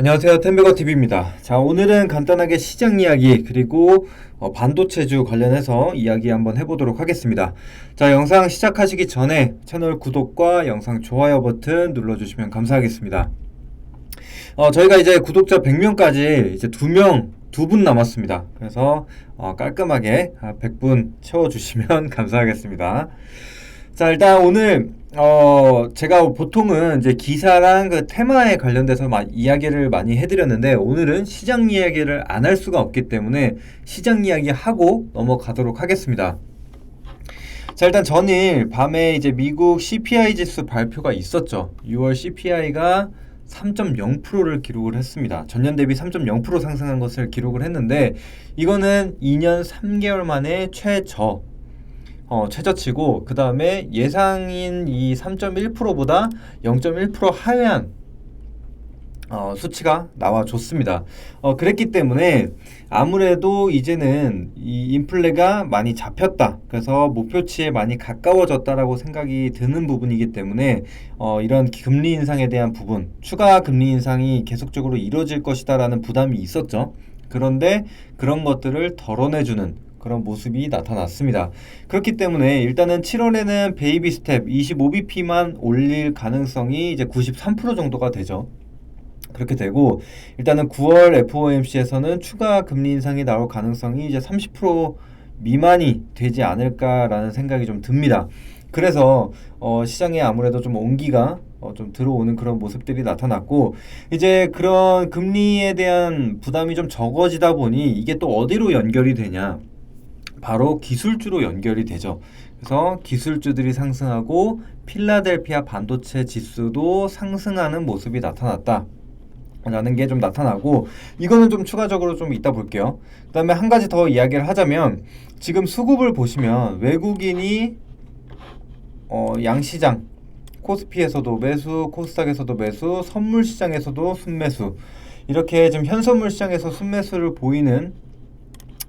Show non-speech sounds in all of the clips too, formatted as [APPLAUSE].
안녕하세요. 템베거 TV입니다. 자, 오늘은 간단하게 시장 이야기 그리고 어, 반도체주 관련해서 이야기 한번 해보도록 하겠습니다. 자, 영상 시작하시기 전에 채널 구독과 영상 좋아요 버튼 눌러주시면 감사하겠습니다. 어, 저희가 이제 구독자 100명까지 이제 두 명, 두분 남았습니다. 그래서 어, 깔끔하게 100분 채워주시면 [LAUGHS] 감사하겠습니다. 자, 일단 오늘 어, 제가 보통은 이제 기사랑 그 테마에 관련돼서 막 이야기를 많이 해드렸는데 오늘은 시장 이야기를 안 할 수가 없기 때문에 시장 이야기 하고 넘어가도록 하겠습니다. 자, 일단 전일 밤에 이제 미국 CPI 지수 발표가 있었죠. 6월 CPI가 3.0%를 기록을 했습니다. 전년 대비 3.0% 상승한 것을 기록을 했는데 이거는 2년 3개월 만에 최저 어, 최저치고 그 다음에 예상인 이 3.1%보다 0.1% 하회한 어, 수치가 나와줬습니다. 어, 그랬기 때문에 아무래도 이제는 이 인플레가 많이 잡혔다. 그래서 목표치에 많이 가까워졌다라고 생각이 드는 부분이기 때문에 어, 이런 금리 인상에 대한 부분, 추가 금리 인상이 계속적으로 이루어질 것이다라는 부담이 있었죠. 그런데 그런 것들을 덜어내주는 그런 모습이 나타났습니다. 그렇기 때문에 일단은 7월에는 베이비 스텝 25bp만 올릴 가능성이 이제 93% 정도가 되죠. 그렇게 되고 일단은 9월 FOMC에서는 추가 금리 인상이 나올 가능성이 이제 30% 미만이 되지 않을까라는 생각이 좀 듭니다. 그래서 어, 시장에 아무래도 좀 온기가 어, 좀 들어오는 그런 모습들이 나타났고 이제 그런 금리에 대한 부담이 좀 적어지다 보니 이게 또 어디로 연결이 되냐? 바로 기술주로 연결이 되죠. 그래서 기술주들이 상승하고 필라델피아 반도체 지수도 상승하는 모습이 나타났다. 라는 게 좀 나타나고 이거는 좀 추가적으로 좀 이따 볼게요. 그다음에 한 가지 더 이야기를 하자면 지금 수급을 보시면 외국인이 어, 양시장 코스피에서도 매수, 코스닥에서도 매수, 선물 시장에서도 순매수 이렇게 지금 현선물 시장에서 순매수를 보이는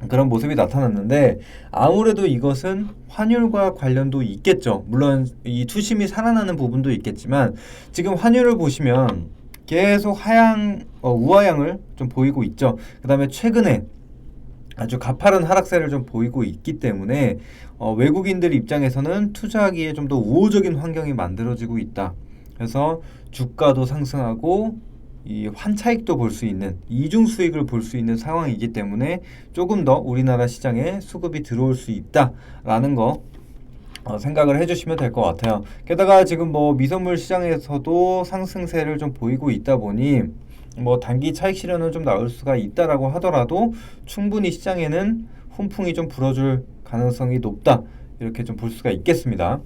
그런 모습이 나타났는데 아무래도 이것은 환율과 관련도 있겠죠. 물론 이 투심이 살아나는 부분도 있겠지만 지금 환율을 보시면 계속 하향 어, 우하향을 좀 보이고 있죠. 그다음에 최근에 아주 가파른 하락세를 좀 보이고 있기 때문에 어, 외국인들 입장에서는 투자하기에 좀 더 우호적인 환경이 만들어지고 있다. 그래서 주가도 상승하고 이 환차익도 볼 수 있는 이중 수익을 볼 수 있는 상황이기 때문에 조금 더 우리나라 시장에 수급이 들어올 수 있다라는 거 어, 생각을 해주시면 될 것 같아요. 게다가 지금 뭐 미선물 시장에서도 상승세를 좀 보이고 있다 보니 뭐 단기 차익 실현은 좀 나올 수가 있다라고 하더라도 충분히 시장에는 훈풍이 좀 불어줄 가능성이 높다 이렇게 좀 볼 수가 있겠습니다.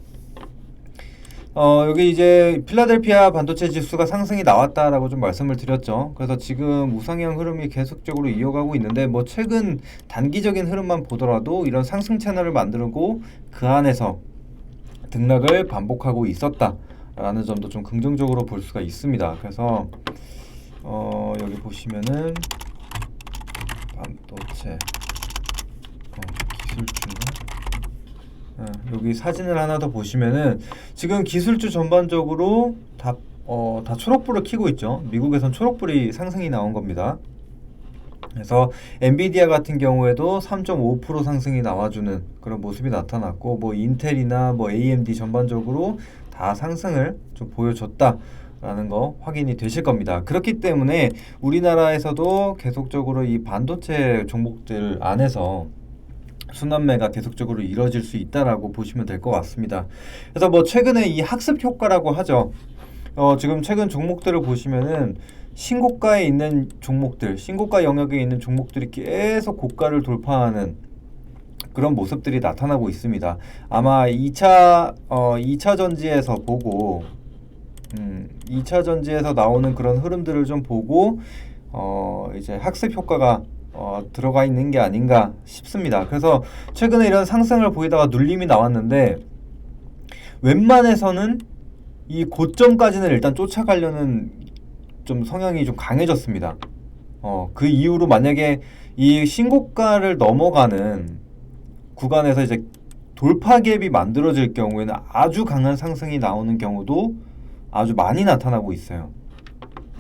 어, 여기 이제 필라델피아 반도체 지수가 상승이 나왔다라고 좀 말씀을 드렸죠. 그래서 지금 우상향 흐름이 계속적으로 이어가고 있는데 뭐 최근 단기적인 흐름만 보더라도 이런 상승 채널을 만들고 그 안에서 등락을 반복하고 있었다라는 점도 좀 긍정적으로 볼 수가 있습니다. 그래서 어, 여기 보시면은 반도체 어, 기술주인가? 어, 여기 사진을 하나 더 보시면은 지금 기술주 전반적으로 다, 어, 다 초록불을 켜고 있죠. 미국에선 초록불이 상승이 나온 겁니다. 그래서 엔비디아 같은 경우에도 3.5% 상승이 나와주는 그런 모습이 나타났고 뭐 인텔이나 뭐 AMD 전반적으로 다 상승을 좀 보여줬다. 라는 거 확인이 되실 겁니다. 그렇기 때문에 우리나라에서도 계속적으로 이 반도체 종목들 안에서 순환매가 계속적으로 이뤄질 수 있다라고 보시면 될 것 같습니다. 그래서 뭐 최근에 이 학습 효과라고 하죠. 어, 지금 최근 종목들을 보시면은 신고가에 있는 종목들, 신고가 영역에 있는 종목들이 계속 고가를 돌파하는 그런 모습들이 나타나고 있습니다. 아마 2차 어 2차 전지에서 보고 음 2차 전지에서 나오는 그런 흐름들을 좀 보고 어 이제 학습 효과가 어, 들어가 있는 게 아닌가 싶습니다. 그래서 최근에 이런 상승을 보이다가 눌림이 나왔는데 웬만해서는 이 고점까지는 일단 쫓아가려는 좀 성향이 좀 강해졌습니다. 어, 그 이후로 만약에 이 신고가를 넘어가는 구간에서 이제 돌파 갭이 만들어질 경우에는 아주 강한 상승이 나오는 경우도 아주 많이 나타나고 있어요.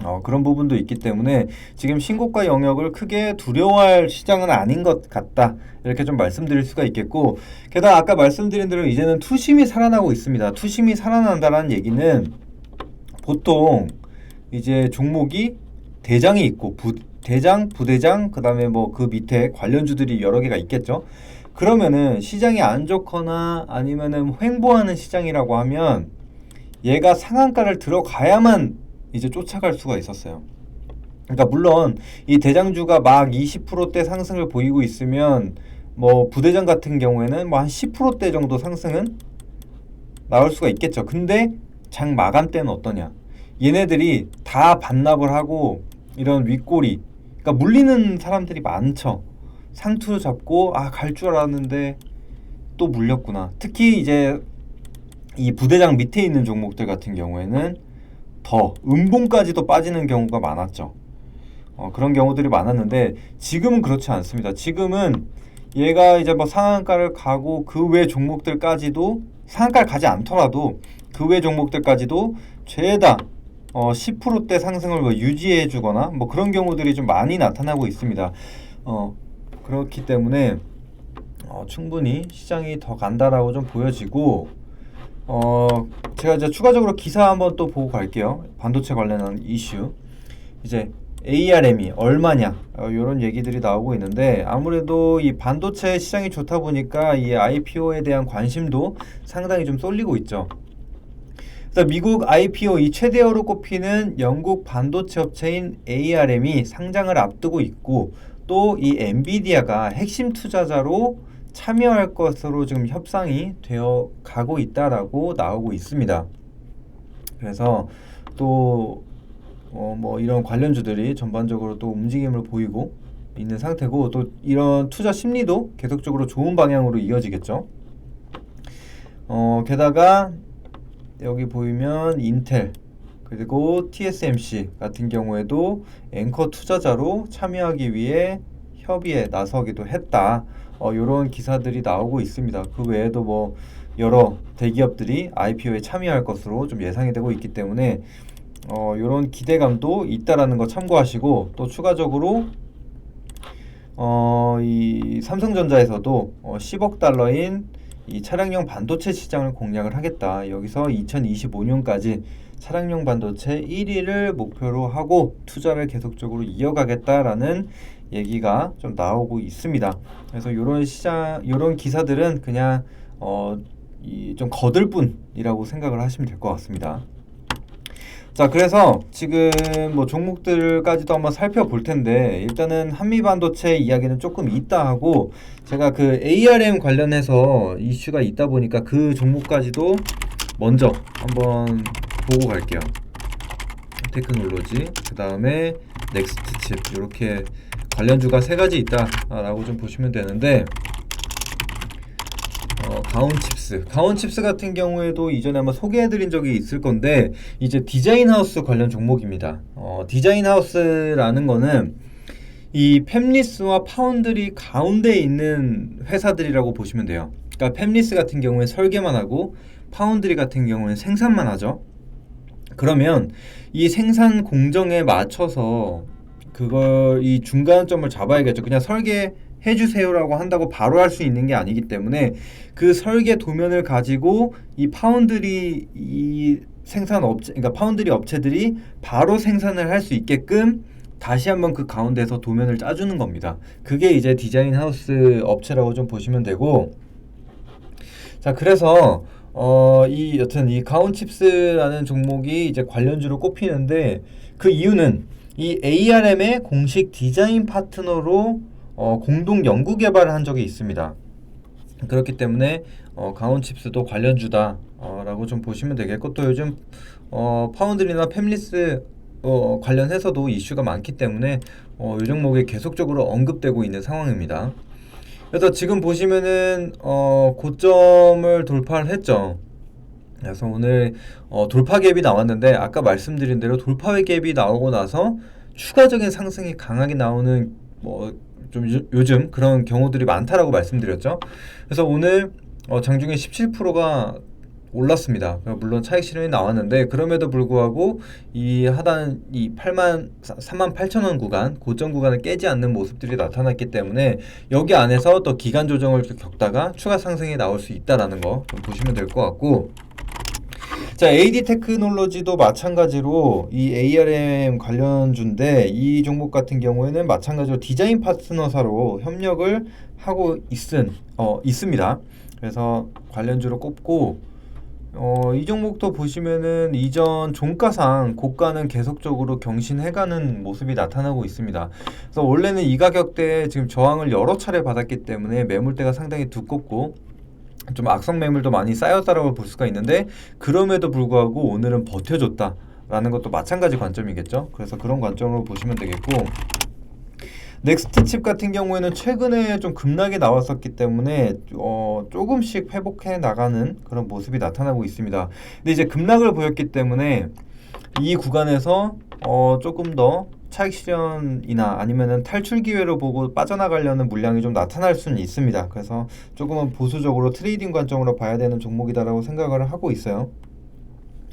어, 그런 부분도 있기 때문에 지금 신고가 영역을 크게 두려워할 시장은 아닌 것 같다. 이렇게 좀 말씀드릴 수가 있겠고, 게다가 아까 말씀드린 대로 이제는 투심이 살아나고 있습니다. 투심이 살아난다는 얘기는 보통 이제 종목이 대장이 있고 부, 대장, 부대장, 그 다음에 뭐 그 밑에 관련주들이 여러 개가 있겠죠. 그러면은 시장이 안 좋거나 아니면은 횡보하는 시장이라고 하면 얘가 상한가를 들어가야만 이제 쫓아갈 수가 있었어요. 그러니까 물론 이 대장주가 막 20%대 상승을 보이고 있으면 뭐 부대장 같은 경우에는 뭐 한 10%대 정도 상승은 나올 수가 있겠죠. 근데 장 마감 때는 어떠냐? 얘네들이 다 반납을 하고 이런 윗꼬리 그러니까 물리는 사람들이 많죠. 상투 잡고 아 갈 줄 알았는데 또 물렸구나. 특히 이제 이 부대장 밑에 있는 종목들 같은 경우에는 더 음봉까지도 빠지는 경우가 많았죠. 어, 그런 경우들이 많았는데 지금은 그렇지 않습니다. 지금은 얘가 이제 뭐 상한가를 가고 그 외 종목들까지도 상한가를 가지 않더라도 그 외 종목들까지도 죄다 어, 10%대 상승을 뭐 유지해 주거나 뭐 그런 경우들이 좀 많이 나타나고 있습니다. 어, 그렇기 때문에 어, 충분히 시장이 더 간다라고 좀 보여지고 어, 제가 이제 추가적으로 기사 한번 또 보고 갈게요. 반도체 관련한 이슈. 이제 ARM이 얼마냐 어, 이런 얘기들이 나오고 있는데 아무래도 이 반도체 시장이 좋다 보니까 이 IPO에 대한 관심도 상당히 좀 쏠리고 있죠. 그래서 미국 IPO 이 최대어로 꼽히는 영국 반도체 업체인 ARM이 상장을 앞두고 있고 또 이 엔비디아가 핵심 투자자로 참여할 것으로 지금 협상이 되어 가고 있다라고 나오고 있습니다. 그래서 또 어, 뭐 이런 관련주들이 전반적으로 또 움직임을 보이고 있는 상태고 또 이런 투자 심리도 계속적으로 좋은 방향으로 이어지겠죠. 어, 게다가 여기 보이면 인텔 그리고 TSMC 같은 경우에도 앵커 투자자로 참여하기 위해 협의에 나서기도 했다. 어, 이런 기사들이 나오고 있습니다. 그 외에도 뭐 여러 대기업들이 IPO에 참여할 것으로 좀 예상이 되고 있기 때문에 어, 이런 기대감도 있다라는 거 참고하시고 또 추가적으로 어, 이 삼성전자에서도 어, 10억 달러인 이 차량용 반도체 시장을 공략을 하겠다. 여기서 2025년까지 차량용 반도체 1위를 목표로 하고 투자를 계속적으로 이어가겠다라는 얘기가 좀 나오고 있습니다. 그래서 이런 시장, 이런 기사들은 그냥 어, 이좀 거들 뿐이라고 생각을 하시면 될 것 같습니다. 자, 그래서 지금 뭐 종목들까지도 한번 살펴볼 텐데 일단은 한미 반도체 이야기는 조금 있다 하고 제가 그 ARM 관련해서 이슈가 있다 보니까 그 종목까지도 먼저 한번 보고 갈게요. 테크놀로지, 그 다음에 넥스트 칩 이렇게 관련주가 세 가지 있다라고 좀 보시면 되는데 어, 가온칩스. 가온칩스 같은 경우에도 이전에 한번 소개해드린 적이 있을 건데 이제 디자인하우스 관련 종목입니다. 어, 디자인하우스라는 거는 이 팹리스와 파운드리 가운데 있는 회사들이라고 보시면 돼요. 그러니까 팹리스 같은 경우에 설계만 하고 파운드리 같은 경우에 생산만 하죠. 그러면 이 생산 공정에 맞춰서 그걸 이 중간점을 잡아야겠죠. 그냥 설계 해주세요라고 한다고 바로 할 수 있는 게 아니기 때문에 그 설계 도면을 가지고 이 파운드리 이 생산 업체, 그러니까 파운드리 업체들이 바로 생산을 할 수 있게끔 다시 한번 그 가운데서 도면을 짜주는 겁니다. 그게 이제 디자인 하우스 업체라고 좀 보시면 되고, 자 그래서 어, 이 여튼 이 가온칩스라는 종목이 이제 관련주로 꼽히는데 그 이유는 이 ARM의 공식 디자인 파트너로 어, 공동 연구 개발을 한 적이 있습니다. 그렇기 때문에 어, 가온칩스도 관련주다라고 어, 좀 보시면 되겠고 또 요즘 어, 파운드리나 팹리스 어, 관련해서도 이슈가 많기 때문에 어, 이 종목이 계속적으로 언급되고 있는 상황입니다. 그래서 지금 보시면은 어, 고점을 돌파를 했죠. 그래서 오늘 어, 돌파 갭이 나왔는데 아까 말씀드린 대로 돌파 갭이 나오고 나서 추가적인 상승이 강하게 나오는 뭐 좀 요즘 그런 경우들이 많다라고 말씀드렸죠. 그래서 오늘 어, 장중에 17%가 올랐습니다. 물론 차익 실현이 나왔는데 그럼에도 불구하고 이 하단 이 8만 3만 8천 원 구간 고점 구간을 깨지 않는 모습들이 나타났기 때문에 여기 안에서 또 기간 조정을 겪다가 추가 상승이 나올 수 있다라는 거좀 보시면 될 것 같고 자, AD 테크놀로지도 마찬가지로 이 ARM 관련주인데 이 종목 같은 경우에는 마찬가지로 디자인 파트너사로 협력을 하고 있은 어 있습니다. 그래서 관련주로 꼽고 어, 이 종목도 보시면은 이전 종가상 고가는 계속적으로 경신해가는 모습이 나타나고 있습니다. 그래서 원래는 이 가격대에 지금 저항을 여러 차례 받았기 때문에 매물대가 상당히 두껍고 좀 악성 매물도 많이 쌓였다라고 볼 수가 있는데 그럼에도 불구하고 오늘은 버텨줬다 라는 것도 마찬가지 관점이겠죠. 그래서 그런 관점으로 보시면 되겠고 넥스트 칩 같은 경우에는 최근에 좀 급락이 나왔었기 때문에 어, 조금씩 회복해 나가는 그런 모습이 나타나고 있습니다. 근데 이제 급락을 보였기 때문에 이 구간에서 어, 조금 더 차익 실현이나 아니면은 탈출 기회로 보고 빠져나가려는 물량이 좀 나타날 수는 있습니다. 그래서 조금은 보수적으로 트레이딩 관점으로 봐야 되는 종목이다라고 생각을 하고 있어요.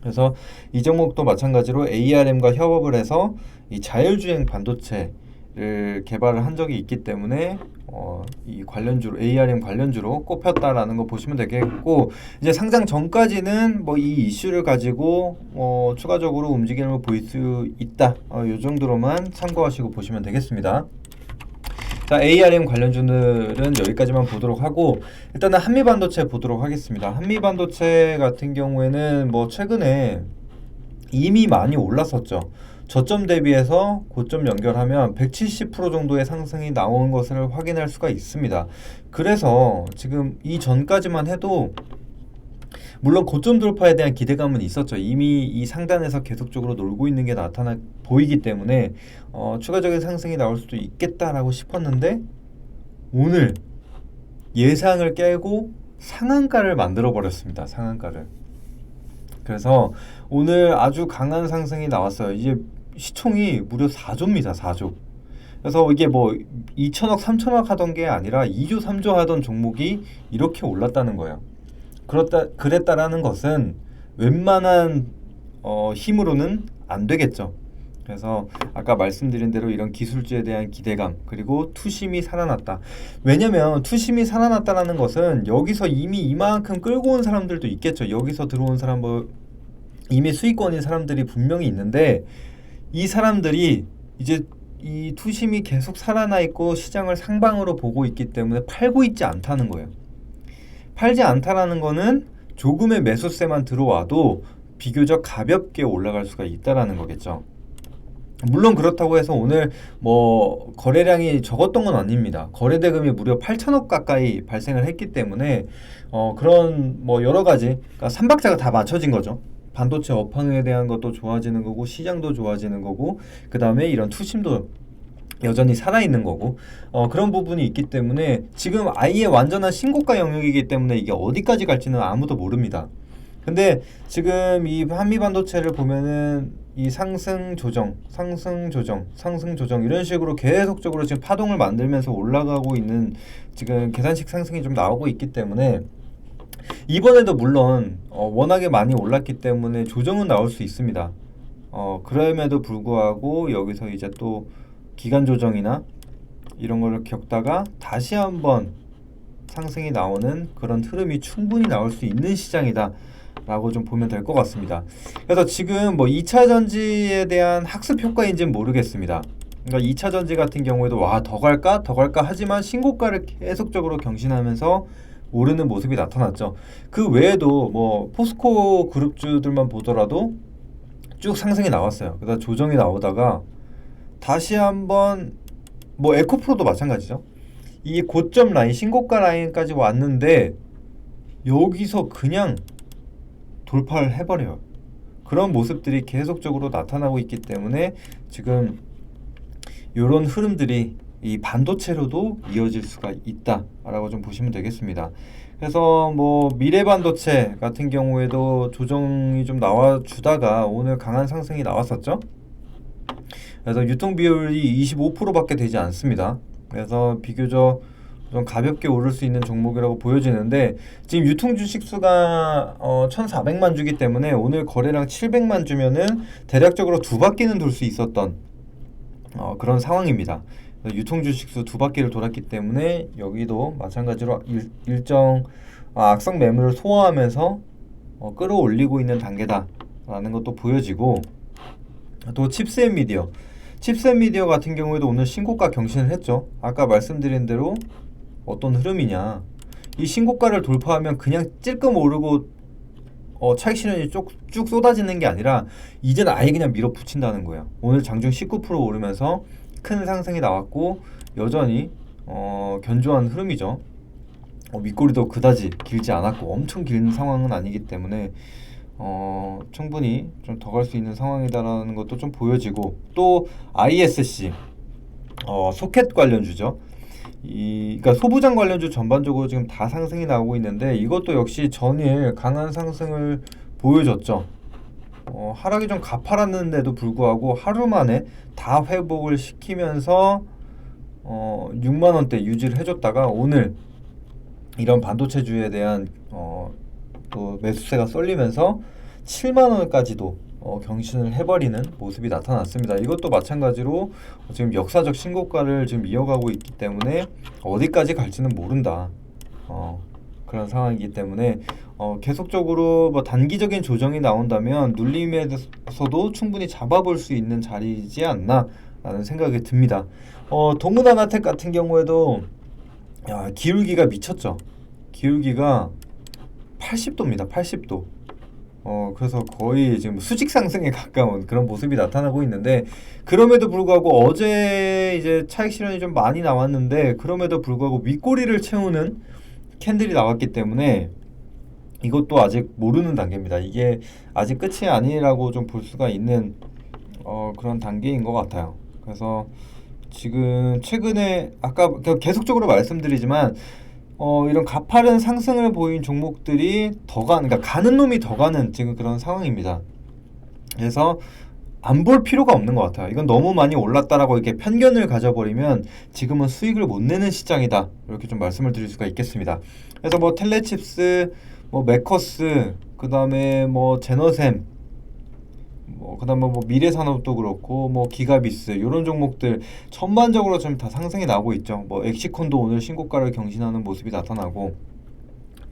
그래서 이 종목도 마찬가지로 ARM과 협업을 해서 이 자율주행 반도체 를 개발을 한 적이 있기 때문에 어, 이 관련주로 ARM 관련주로 꼽혔다라는 거 보시면 되겠고 이제 상장 전까지는 뭐 이 이슈를 가지고 어, 추가적으로 움직임을 보일 수 있다. 어, 이 정도로만 참고하시고 보시면 되겠습니다. 자, ARM 관련주들은 여기까지만 보도록 하고 일단은 한미 반도체 보도록 하겠습니다. 한미 반도체 같은 경우에는 뭐 최근에 이미 많이 올랐었죠. 저점 대비해서 고점 연결하면 170% 정도의 상승이 나온 것을 확인할 수가 있습니다. 그래서 지금 이 전까지만 해도 물론 고점 돌파에 대한 기대감은 있었죠. 이미 이 상단에서 계속적으로 놀고 있는 게 나타나 보이기 때문에 어, 추가적인 상승이 나올 수도 있겠다라고 싶었는데 오늘 예상을 깨고 상한가를 만들어 버렸습니다. 상한가를. 그래서 오늘 아주 강한 상승이 나왔어요. 이제 시총이 무려 4조입니다. 4조. 그래서 이게 뭐 2천억, 3천억 하던 게 아니라 2조, 3조 하던 종목이 이렇게 올랐다는 거예요. 그렇다 그랬다라는 것은 웬만한 어, 힘으로는 안 되겠죠. 그래서 아까 말씀드린 대로 이런 기술주에 대한 기대감 그리고 투심이 살아났다. 왜냐면 투심이 살아났다라는 것은 여기서 이미 이만큼 끌고 온 사람들도 있겠죠. 여기서 들어온 사람 뭐 이미 수익권인 사람들이 분명히 있는데 이 사람들이 이제 이 투심이 계속 살아나 있고 시장을 상방으로 보고 있기 때문에 팔고 있지 않다는 거예요. 팔지 않다라는 거는 조금의 매수세만 들어와도 비교적 가볍게 올라갈 수가 있다라는 거겠죠. 물론 그렇다고 해서 오늘 뭐 거래량이 적었던 건 아닙니다. 거래 대금이 무려 8천억 가까이 발생을 했기 때문에 어 그런 뭐 여러 가지 그러니까 삼박자가 다 맞춰진 거죠. 반도체 업황에 대한 것도 좋아지는 거고 시장도 좋아지는 거고 그 다음에 이런 투심도 여전히 살아있는 거고 어, 그런 부분이 있기 때문에 지금 아예 완전한 신고가 영역이기 때문에 이게 어디까지 갈지는 아무도 모릅니다. 근데 지금 이 한미 반도체를 보면은 이 상승 조정, 상승 조정, 상승 조정 이런 식으로 계속적으로 지금 파동을 만들면서 올라가고 있는 지금 계산식 상승이 좀 나오고 있기 때문에 이번에도 물론 어, 워낙에 많이 올랐기 때문에 조정은 나올 수 있습니다. 어, 그럼에도 불구하고 여기서 이제 또 기간 조정이나 이런 거를 겪다가 다시 한번 상승이 나오는 그런 흐름이 충분히 나올 수 있는 시장이다. 라고 좀 보면 될 것 같습니다. 그래서 지금 뭐 2차 전지에 대한 학습 효과인지는 모르겠습니다. 그러니까 2차 전지 같은 경우에도 와, 더 갈까? 더 갈까? 하지만 신고가를 계속적으로 경신하면서 오르는 모습이 나타났죠. 그 외에도 뭐 포스코 그룹주들만 보더라도 쭉 상승이 나왔어요. 그다 조정이 나오다가 다시 한번 뭐 에코프로도 마찬가지죠. 이 고점 라인 신고가 라인까지 왔는데 여기서 그냥 돌파를 해버려요. 그런 모습들이 계속적으로 나타나고 있기 때문에 지금 이런 흐름들이 이 반도체로도 이어질 수가 있다라고 좀 보시면 되겠습니다. 그래서 뭐 미래 반도체 같은 경우에도 조정이 좀 나와 주다가 오늘 강한 상승이 나왔었죠. 그래서 유통 비율이 25%밖에 되지 않습니다. 그래서 비교적 좀 가볍게 오를 수 있는 종목이라고 보여지는데 지금 유통 주식 수가 어, 1,400만 주기 때문에 오늘 거래량 700만 주면은 대략적으로 두 바퀴는 돌 수 있었던 어, 그런 상황입니다. 유통 주식수 두 바퀴를 돌았기 때문에 여기도 마찬가지로 일, 일정 아, 악성 매물을 소화하면서 어, 끌어올리고 있는 단계다라는 것도 보여지고 또 칩셋 미디어 칩셋 미디어 같은 경우에도 오늘 신고가 경신을 했죠. 아까 말씀드린 대로 어떤 흐름이냐 이 신고가를 돌파하면 그냥 찔끔 오르고 어, 차익 실현이 쭉, 쭉 쏟아지는 게 아니라 이제는 아예 그냥 밀어붙인다는 거예요. 오늘 장중 19% 오르면서 큰 상승이 나왔고 여전히 어, 견조한 흐름이죠. 어, 윗꼬리도 그다지 길지 않았고 엄청 긴 상황은 아니기 때문에 어, 충분히 좀 더 갈 수 있는 상황이다라는 것도 좀 보여지고 또 ISC 어, 소켓 관련주죠. 이 그러니까 소부장 관련주 전반적으로 지금 다 상승이 나오고 있는데 이것도 역시 전일 강한 상승을 보여줬죠. 어, 하락이 좀 가파랐는데도 불구하고 하루 만에 다 회복을 시키면서 어, 6만 원대 유지를 해줬다가 오늘 이런 반도체주에 대한 어, 또 매수세가 쏠리면서 7만 원까지도 어, 경신을 해버리는 모습이 나타났습니다. 이것도 마찬가지로 지금 역사적 신고가를 지금 이어가고 있기 때문에 어디까지 갈지는 모른다. 어, 그런 상황이기 때문에 어, 계속적으로 뭐 단기적인 조정이 나온다면 눌림에서도 충분히 잡아볼 수 있는 자리이지 않나라는 생각이 듭니다. 어, 동문하나텍 같은 경우에도 야, 기울기가 미쳤죠. 기울기가 80도입니다. 80도. 어, 그래서 거의 지금 수직 상승에 [LAUGHS] 가까운 그런 모습이 나타나고 있는데, 그럼에도 불구하고 어제 이제 차익 실현이 좀 많이 나왔는데, 그럼에도 불구하고 윗꼬리를 채우는 캔들이 나왔기 때문에, 이것도 아직 모르는 단계입니다. 이게 아직 끝이 아니라고 좀 볼 수가 있는 어, 그런 단계인 것 같아요. 그래서 지금 최근에 아까 계속적으로 말씀드리지만 어, 이런 가파른 상승을 보인 종목들이 더 가는, 그러니까 가는 놈이 더 가는 지금 그런 상황입니다. 그래서 안 볼 필요가 없는 것 같아요. 이건 너무 많이 올랐다라고 이렇게 편견을 가져버리면 지금은 수익을 못 내는 시장이다. 이렇게 좀 말씀을 드릴 수가 있겠습니다. 그래서 뭐 텔레칩스, 뭐 메커스, 그 다음에 뭐 제너셈, 뭐 그다음에 뭐 미래산업도 그렇고 뭐 기가비스 이런 종목들 전반적으로 좀 다 상승이 나오고 있죠. 뭐 엑시콘도 오늘 신고가를 경신하는 모습이 나타나고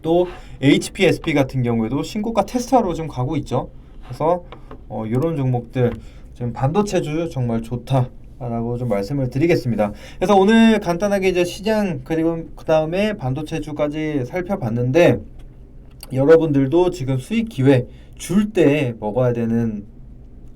또 HPSP 같은 경우에도 신고가 테스트하러 좀 가고 있죠. 그래서 어, 이런 종목들 지금 반도체주 정말 좋다. 라고 좀 말씀을 드리겠습니다. 그래서 오늘 간단하게 이제 시장 그리고 그 다음에 반도체주까지 살펴봤는데 여러분들도 지금 수익 기회 줄 때 먹어야 되는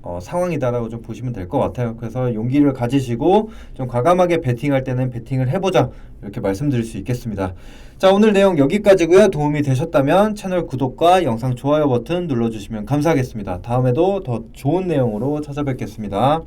어, 상황이다라고 좀 보시면 될 것 같아요. 그래서 용기를 가지시고 좀 과감하게 베팅할 때는 베팅을 해보자 이렇게 말씀드릴 수 있겠습니다. 자 오늘 내용 여기까지고요. 도움이 되셨다면 채널 구독과 영상 좋아요 버튼 눌러주시면 감사하겠습니다. 다음에도 더 좋은 내용으로 찾아뵙겠습니다.